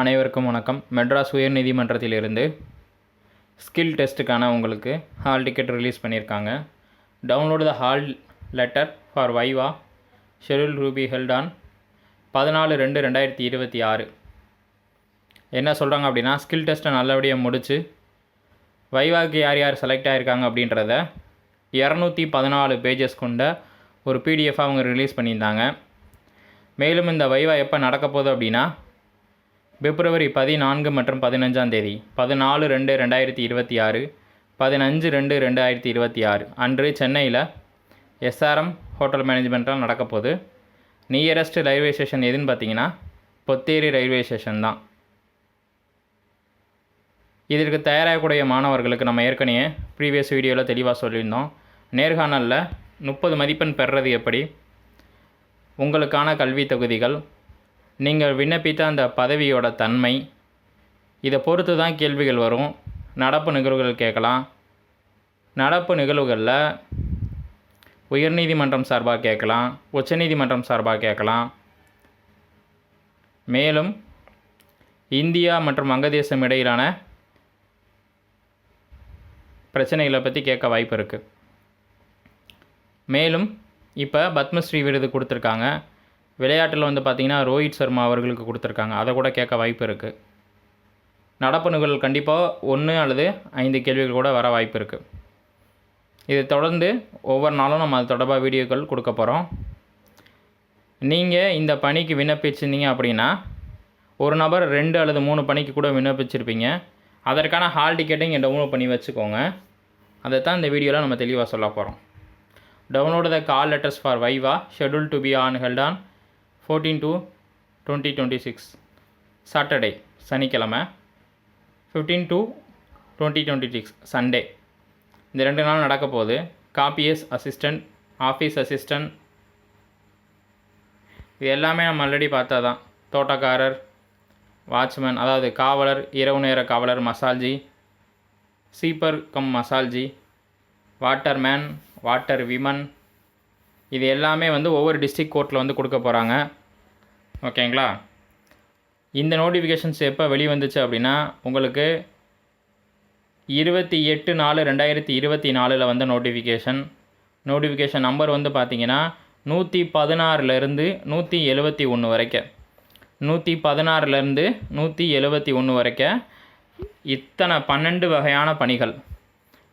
அனைவருக்கும் வணக்கம். மெட்ராஸ் உயர்நீதிமன்றத்திலிருந்து ஸ்கில் டெஸ்ட்டுக்கான உங்களுக்கு ஹால் டிக்கெட் ரிலீஸ் பண்ணியிருக்காங்க. Download the hall letter for viva. Schedule to be held on பதினாலு ரெண்டு ரெண்டாயிரத்தி இருபத்தி ஆறு. என்ன சொல்கிறாங்க அப்படின்னா ஸ்கில் டெஸ்ட்டை நல்லபடியாக முடித்து வைவாக்கு யார் யார் செலக்ட் ஆகிருக்காங்க அப்படின்றத இரநூத்தி பதினாலு பேஜஸ் கொண்ட ஒரு பிடிஎஃப் அவங்க ரிலீஸ் பண்ணியிருந்தாங்க. மேலும் இந்த வைவா எப்போ நடக்க போகுது அப்படின்னா பிப்ரவரி பதினான்கு மற்றும் பதினஞ்சாம் தேதி பதினாலு ரெண்டு ரெண்டாயிரத்தி இருபத்தி ஆறு பதினஞ்சு ரெண்டு ரெண்டாயிரத்தி இருபத்தி ஆறு. அன்று சென்னையில் எஸ்ஆர்எம் ஹோட்டல் மேனேஜ்மெண்ட்டில் நடக்கப்போகுது நியரஸ்ட் ரயில்வே ஸ்டேஷன் எதுன்னு பார்த்தீங்கன்னா பொத்தேரி ரயில்வே ஸ்டேஷன் தான். இதற்கு தயாராகக்கூடிய மாணவர்களுக்கு நம்ம ஏற்கனவே ப்ரீவியஸ் வீடியோவில் தெளிவாக சொல்லியிருந்தோம். நேர்காணலில் முப்பது மதிப்பெண் பெறுறது எப்படி? உங்களுக்கான கல்வி தொகுதிகள் நீங்கள் விண்ணப்பித்த அந்த பதவியோட தன்மை இதை பொறுத்து தான் கேள்விகள் வரும். நடப்பு நிகழ்வுகள் கேட்கலாம். நடப்பு நிகழ்வுகளில் உயர்நீதிமன்றம் சார்பாக கேட்கலாம் உச்சநீதிமன்றம் சார்பாக கேட்கலாம். மேலும் இந்தியா மற்றும் வங்கதேசம் இடையிலான பிரச்சனைகளை பற்றி கேட்க வாய்ப்பு இருக்குது மேலும் இப்போ பத்மஸ்ரீ விருது கொடுத்துருக்காங்க. விளையாட்டில் வந்து பார்த்திங்கன்னா ரோஹித் சர்மா அவர்களுக்கு கொடுத்துருக்காங்க. அதை கூட கேட்க வாய்ப்பு இருக்குது நடப்பு நிகழ்வு கண்டிப்பாக ஒன்று அல்லது ஐந்து கேள்விகள் கூட வர வாய்ப்பு இருக்குது இதை தொடர்ந்து ஒவ்வொரு நாளும் நம்ம அது தொடர்பாக வீடியோக்கள் கொடுக்க போகிறோம் நீங்கள் இந்த பணிக்கு விண்ணப்பிச்சிருந்தீங்க அப்படின்னா ஒரு நபர் ரெண்டு அல்லது மூணு பணிக்கு கூட விண்ணப்பிச்சிருப்பீங்க. அதற்கான ஹால் டிக்கெட்டை இங்கே டவுன்லோட் பண்ணி வச்சுக்கோங்க. அதை தான் இந்த வீடியோவில் நம்ம தெளிவாக சொல்ல போகிறோம் download the call letters for viva schedule to be on held on fourteen two twenty twenty six Saturday சனிக்கிழமை. Fifteen two twenty twenty six Sunday இந்த ரெண்டு நாள் நடக்க போகுது. காப்பியஸ் அசிஸ்டண்ட் ஆஃபீஸ் அசிஸ்டண்ட் இது எல்லாமே நம்ம ஆல்ரெடி பார்த்தா தான் தோட்டக்காரர் வாட்ச்மேன் அதாவது காவலர் இரவு நேர காவலர் மசால்ஜி. Sweeper cum மசால்ஜி. Water man water women இது எல்லாமே வந்து ஒவ்வொரு டிஸ்ட்ரிக்ட் கோர்ட்டில் வந்து கொடுக்க போகிறாங்க ஓகேங்களா? இந்த நோட்டிஃபிகேஷன்ஸ் எப்போ வெளிவந்துச்சு அப்படின்னா உங்களுக்கு இருபத்தி எட்டு நாலு ரெண்டாயிரத்தி இருபத்தி நாலில் வந்த நோட்டிஃபிகேஷன் நோட்டிஃபிகேஷன் நம்பர் வந்து பார்த்தீங்கன்னா நூற்றி பதினாறுலேருந்து நூற்றி எழுபத்தி ஒன்று வரைக்கும். நூற்றி பதினாறுலேருந்து நூற்றி எழுபத்தி ஒன்று வரைக்கும் இத்தனை பன்னெண்டு வகையான பணிகள்.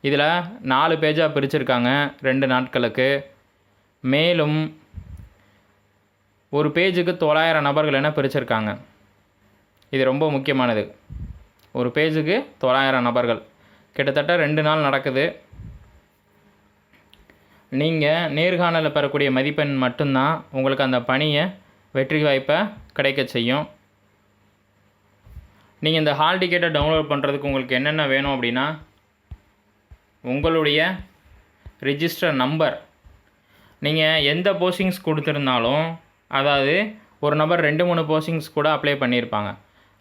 இதில் நாலு பேஜாக பிரிச்சுருக்காங்க ரெண்டு நாட்களுக்கு. மேலும் ஒரு பேஜுக்கு தொள்ளாயிரம் நபர்கள் என பிரிச்சிருக்காங்க. இது ரொம்ப முக்கியமானது. ஒரு பேஜுக்கு தொள்ளாயிரம் நபர்கள். கிட்டத்தட்ட ரெண்டு நாள் நடக்குது. நீங்கள் நேர்காணலில் பெறக்கூடிய மதிப்பெண் மட்டும்தான் உங்களுக்கு அந்த பணியை வெற்றி வாய்ப்பை கிடைக்க செய்யும். நீங்கள் இந்த ஹால் டிக்கெட்டை டவுன்லோட் பண்ணுறதுக்கு உங்களுக்கு என்னென்ன வேணும் அப்படின்னா உங்களுடைய ரிஜிஸ்டர் நம்பர். நீங்கள் எந்த போஸ்டிங்ஸ் கொடுத்துருந்தாலும் அதாவது ஒரு நபர் ரெண்டு மூணு போஸ்டிங்ஸ் கூட அப்ளை பண்ணியிருப்பாங்க.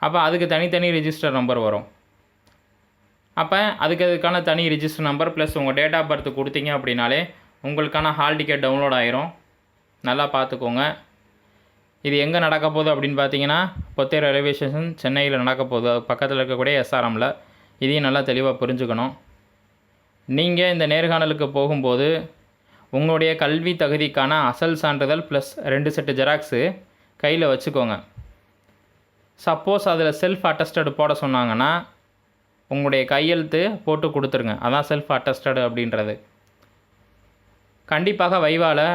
அப்போ அதுக்கு தனித்தனி ரிஜிஸ்டர் நம்பர் வரும். அப்போ அதுக்கு அதுக்கான தனி ரிஜிஸ்டர் நம்பர் ப்ளஸ் உங்கள் டேட் ஆஃப் பர்த் கொடுத்தீங்க அப்படின்னாலே உங்களுக்கான ஹால் டிக்கெட் டவுன்லோட் ஆயிரும். நல்லா பார்த்துக்கோங்க. இது எங்கே நடக்க போகுது அப்படின்னு பார்த்தீங்கன்னா பொத்தே ரயில்வே ஸ்டேஷன் சென்னையில் நடக்க போகுது. அது பக்கத்தில் இருக்கக்கூடிய எஸ்ஆர்எம்மில் இதையும் நல்லா தெளிவாக புரிஞ்சுக்கணும். நீங்கள் இந்த நேர்காணலுக்கு போகும்போது உங்களுடைய கல்வி தகுதிக்கான அசல் சான்றிதழ் ப்ளஸ் ரெண்டு செட்டு ஜெராக்ஸு கையில் வச்சுக்கோங்க. சப்போஸ் அதில் செல்ஃப் அட்டஸ்டடு போட சொன்னாங்கன்னா உங்களுடைய கையெழுத்து போட்டு கொடுத்துருங்க. அதான் செல்ஃப் அட்டஸ்டடு அப்படின்றது. கண்டிப்பாக வைவால்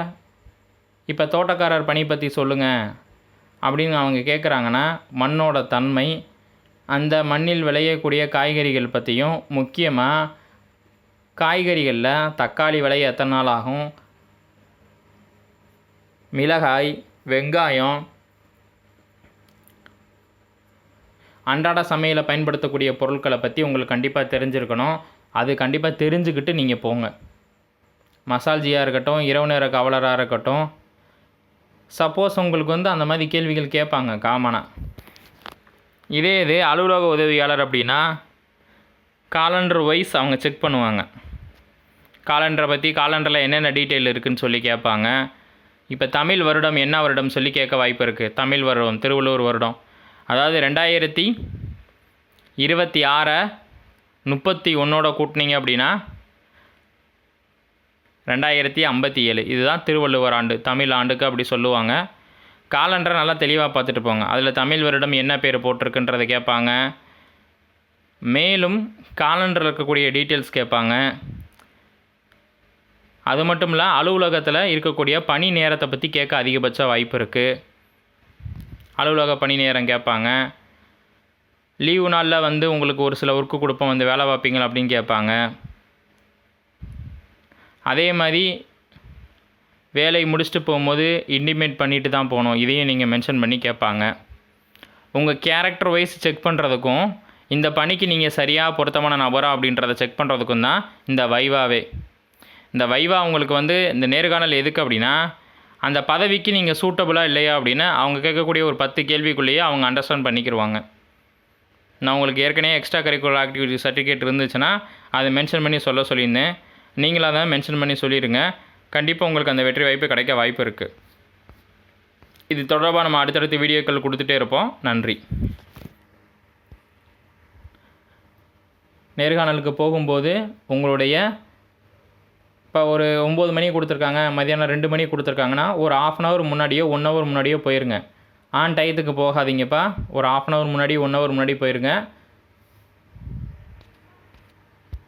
இப்போ தோட்டக்காரர் பணி பற்றி சொல்லுங்கள் அப்படின்னு அவங்க கேட்குறாங்கன்னா மண்ணோட தன்மை அந்த மண்ணில் விளையக்கூடிய காய்கறிகள் பற்றியும் முக்கியமாக காய்கறிகளில் தக்காளி விளைய எத்தனை நாள் ஆகும்? மிளகாய் வெங்காயம் அன்றாட சமையலில் பயன்படுத்தக்கூடிய பொருட்களை பற்றி உங்களுக்கு கண்டிப்பாக தெரிஞ்சிருக்கணும். அது கண்டிப்பாக தெரிஞ்சுக்கிட்டு நீங்கள் போங்க. மசால்ஜியாக இருக்கட்டும் இரவு நேர கவலராக இருக்கட்டும். சப்போஸ் உங்களுக்கு வந்து அந்த மாதிரி கேள்விகள் கேட்பாங்க காமனாக இதே இது அலுவலக உதவியாளர் அப்படின்னா காலண்டர் வைஸ் அவங்க செக் பண்ணுவாங்க. காலண்டரை பற்றி காலண்டரில் என்னென்ன டீட்டெயில் இருக்குதுன்னு சொல்லி கேட்பாங்க. இப்போ தமிழ் வருடம் என்ன வருடம் சொல்லி கேட்க வாய்ப்பு இருக்குது தமிழ் வருடம் திருவள்ளுவர் வருடம். அதாவது ரெண்டாயிரத்தி இருபத்தி ஆறை முப்பத்தி ஒன்றோட கூட்டினீங்க அப்படின்னா ரெண்டாயிரத்தி ஐம்பத்தி ஏழு. இதுதான் திருவள்ளுவர் ஆண்டு தமிழ் ஆண்டுக்கு அப்படி சொல்லுவாங்க. காலண்டரை நல்லா தெளிவாக பார்த்துட்டு போங்க. அதில் தமிழ் வருடம் என்ன பேர் போட்டிருக்குன்றதை கேட்பாங்க. மேலும் காலண்டரில் இருக்கக்கூடிய டீட்டெயில்ஸ் கேட்பாங்க. அது மட்டும் இல்லை அலுவலகத்தில் இருக்கக்கூடிய பணி நேரத்தை பற்றி கேட்க அதிகபட்ச வாய்ப்பு இருக்குது அலுவலக பணி நேரம் கேட்பாங்க. லீவு நாளில் வந்து உங்களுக்கு ஒரு சில ஒர்க்கு கொடுப்போம் வந்து வேலை பார்ப்பீங்களா அப்படின்னு கேட்பாங்க. அதே மாதிரி வேலை முடிச்சுட்டு போகும்போது இன்டிமேட் பண்ணிட்டு தான் போகணும். இதையும் நீங்கள் மென்ஷன் பண்ணி கேட்பாங்க. உங்கள் கேரக்டர் வைஸ் செக் பண்ணுறதுக்கும் இந்த பணிக்கு நீங்கள் சரியாக பொருத்தமான நபரா அப்படின்றத செக் பண்ணுறதுக்கும் தான் இந்த வைவாவே இந்த வைவா உங்களுக்கு வந்து இந்த நேர்காணல் எதுக்கு அப்படின்னா அந்த பதவிக்கு நீங்கள் சூட்டபுளாக இல்லையா அப்படின்னு அவங்க கேட்கக்கூடிய ஒரு பத்து கேள்விக்குள்ளேயே அவங்க அண்டர்ஸ்டாண்ட் பண்ணிக்கிடுவாங்க நான் உங்களுக்கு ஏற்கனவே எக்ஸ்ட்ரா கரிக்குலர் ஆக்டிவிட்டி சர்டிஃபிகேட் இருந்துச்சுன்னா அதை மென்ஷன் பண்ணி சொல்ல சொல்லியிருந்தேன். நீங்களாக தான் மென்ஷன் பண்ணி சொல்லிடுங்க கண்டிப்பாக உங்களுக்கு அந்த வெற்றி வாய்ப்பு கிடைக்க வாய்ப்பு இருக்குது இது தொடர்பாக நம்ம அடுத்தடுத்த வீடியோக்கள் கொடுத்துட்டே இருப்போம். நன்றி. நேர்காணலுக்கு போகும்போது உங்களுடைய இப்போ ஒரு ஒம்பது மணி கொடுத்துருக்காங்க மதியானம் ரெண்டு மணி கொடுத்துருக்காங்கன்னா ஒரு ஆஃப் அன் ஹவர் முன்னாடியோ ஒன் ஹவர் முன்னாடியோ போயிருங்க. ஆன் டயத்துக்கு போகாதீங்கப்பா. ஒரு ஆஃப் அன் ஹவர் முன்னாடி ஒன் ஹவர் முன்னாடி போயிருங்க.